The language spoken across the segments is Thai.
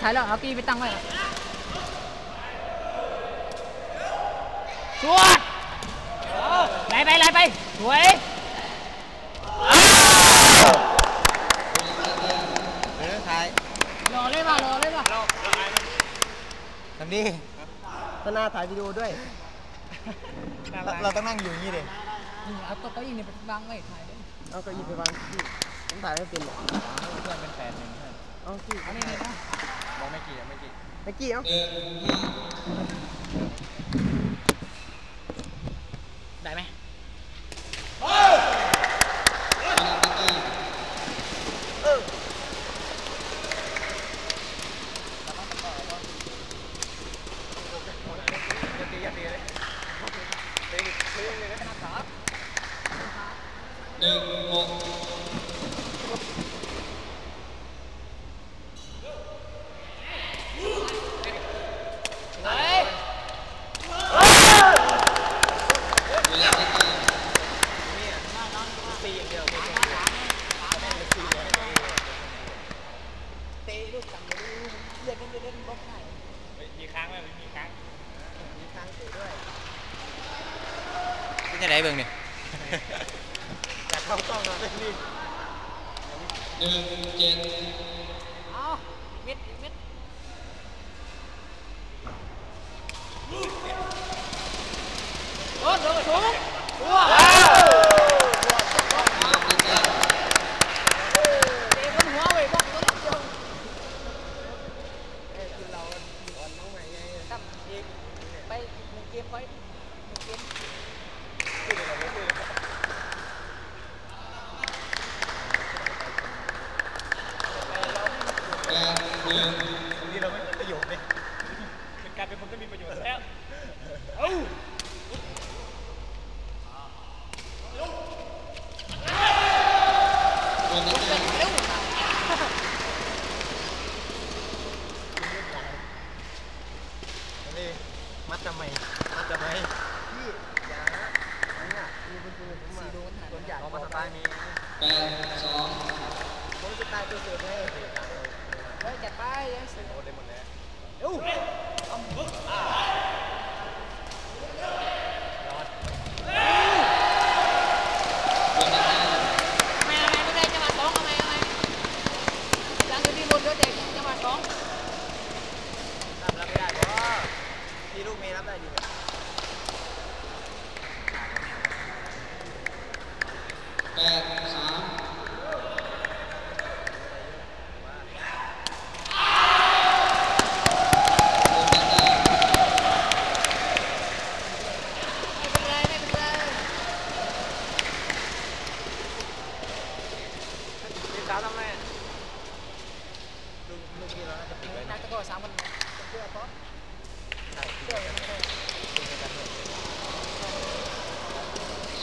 ถ่ายแล้วเอากี้ไปตั้งไว้สวดไล่ไปไล่ไปสวยเออถ่ายรอเลยว่ะรอเลยว่ะทำดิตนาถ่ายวิดีโอด้วยเราเราต้องนั่งอยู่อย่างนี้ดินี่เอาตัวเก้าอี้นี่ไปบังไว้ถ่ายเลยเอาเก็อีไปวางที่ผมถ่ายไม่เป็นหรอกเพื่อนเป็นแฟนหนึ่งเอาที่เอานี่นี่นะมองไม่กี่ ไม่กี่ เมื่อกี้เอา ได้ไหม มีค้างไหมมีค้างมีค้างเตะด้วย เป็นยังไงเบิ่งเนี่ยอยากเข้ากล้องมาเลยนี่ เอามิดมิดโอ้โหสูงว้าวเตะบนหัวเว้ยบอกตัวเล็กเดียว เราอ่อนน้องใหม่ไง ครับอีกไปหนึ่งเกมไปหนึ่งเกม ตรงนี้เราไม่มีประโยชน์เลยเป็นการเป็นคนไม่มีประโยชน์แล้ว นี่มัดทำไมมัดทำไม พี่อย่านะอันเนี้ยมีคนคุยกับผมมา สี่โดน หันคนอยากเอามาสไตล์นี้ผมจะตายตัวเสือให้เฮ้ยจัดไปยังสิโอ้ได้หมดแล้วเอ้าทำไมทำไมไม่ได้จังหวะสองทำไมทำไมหลังจากที่บนรถเด็กจังหวะสอง รับรับไม่ได้เพราะที่ลูกเมย์รับได้อยู่ ไม่เป็นไรไม่เป็นไร ทีสามทำไมลูกลูกนี้เราจะปิดไว้ นั นะ กตะกร้อสามคนเชื่อป๊อป ใช่ เชื่อยังไม่ได้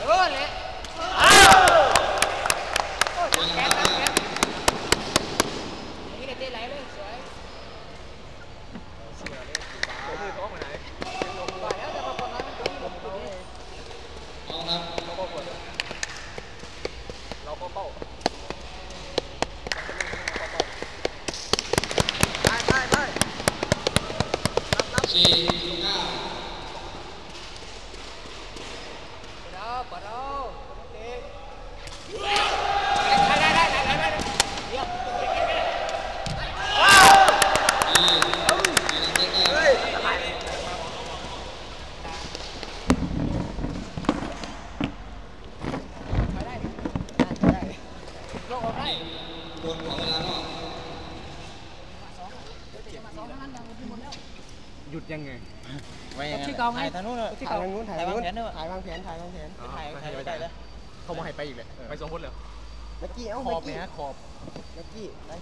เออเละอ้าวโอ้ยแขนแขนแขนนี่เด็ดเตะไหลเลยสวย เสือเลยตัวมือท้องมาไหน ว่าแล้วจะมาปนน้อยมันตัวนี้ผมตัวนี้ เราก็กดเราก็เป้าไปไปไปรับรับ ปะเราปะเราเด็กได้ได้ได้ได้ได้เดี๋ยว เฮ้ย ไปได้ได้ได้ลงออกได้ บนของเวลานอกสองเดี๋ยวจะมาสองนั้นดังที่หมดแล้วหยุดยังไงที่เก่าไงถ่ายทางนู้นเลยที่ถ่ายเก่าทางนู้นถ่ายถ่ายทางวางนู้นแผนด้วยถ่ายวางแผนถ่ายวางแผนถ่ายถ่ายไม่ได้เลยเขามาให้ไปอีกเลยไปสองคนเลยเมื่อกี้เอาขเมื่ออบกี้เนี่ยขอบเมื่อกี้ไป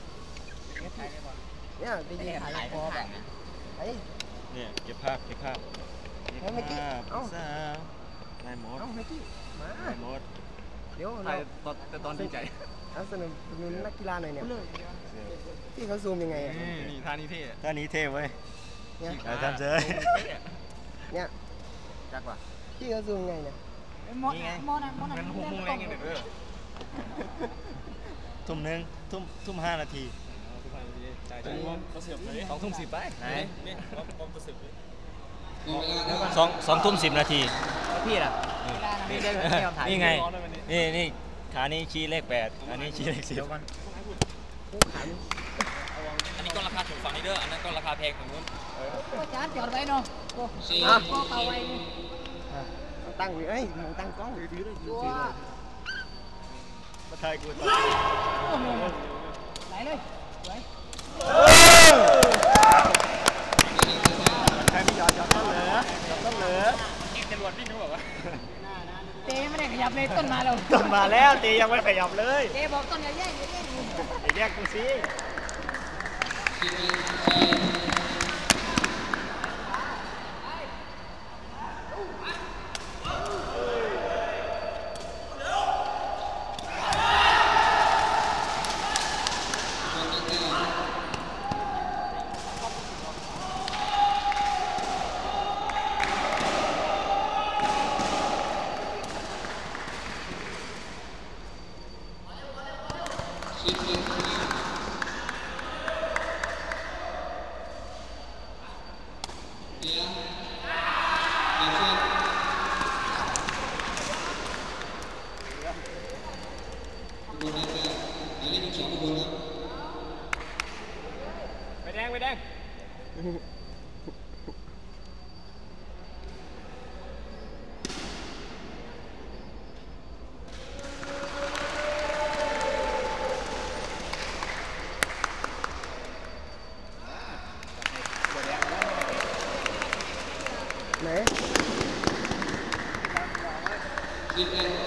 ถ่ายได้ป่ะเนี่ยไปยืนถ่ายคอแบบไปเนี่ยเก็บภาพเก็บภาพเก็บแล้วเมื่อกี้ภาพเอ้าสาวนายมดเอาเมื่อกี้มานายมด เดี๋ยวถ่าเรายตอนแต่ตอนดีใจเอาสนับสนุนนักกีฬาหน่อยเนี่ยเลยที่เขาซูมยังไงอะนี่ท่านี้เท่ท่านี้เท่เว้ยเนี่ยเอาทำเจอเนี่ยยากกว่าเพี่เขาซูมไงเนี่ยมอมอนะมอนะมันหุบมุงแรงอย่างเด็ดเออทุ่มหนึ่งทุ่มทุ่มห้านาทีจ่ายถึงเขาเสียบเลยสองทุ่มสิบไปไหนนี่ผมผมจะสิบเลยสองสองทุ่มสิบนาทีพี่ล่ะนี่นี่ได้ไม่ยอมถ่ายนี่ไงร้อ นเลยวันนี้นี่นี่ขานี้ชี้เลขแปดอันนี้ชี้เลขสิบผู้ขันอันนี้ก็ราคาถูกฝั่งนี้เด้ออันนั้นก็ราคาแพงฝั่งนู้นก็จานจอดไว้เนาะก็ก็เป่าไว้ตั้งไว้เอ้ยมองตั้งกล้องถือถือเลยถือตัวถือเลยมาทายกูโอ้โหไหลเลยสวยใครไม่ยอมยอมต้นเหลือยอมต้นเหลือเอกจรวดวิ่งเขาบอกว่าเต้ไม่ได้ข ยับเลยต้นมาแล้วต้นมาแล้วตียังไม่ขยับเลยเต้บอกต้นอย่าแย่งอย่าแย่งไอ้แยกกูสิไปแดงไป แดงไหน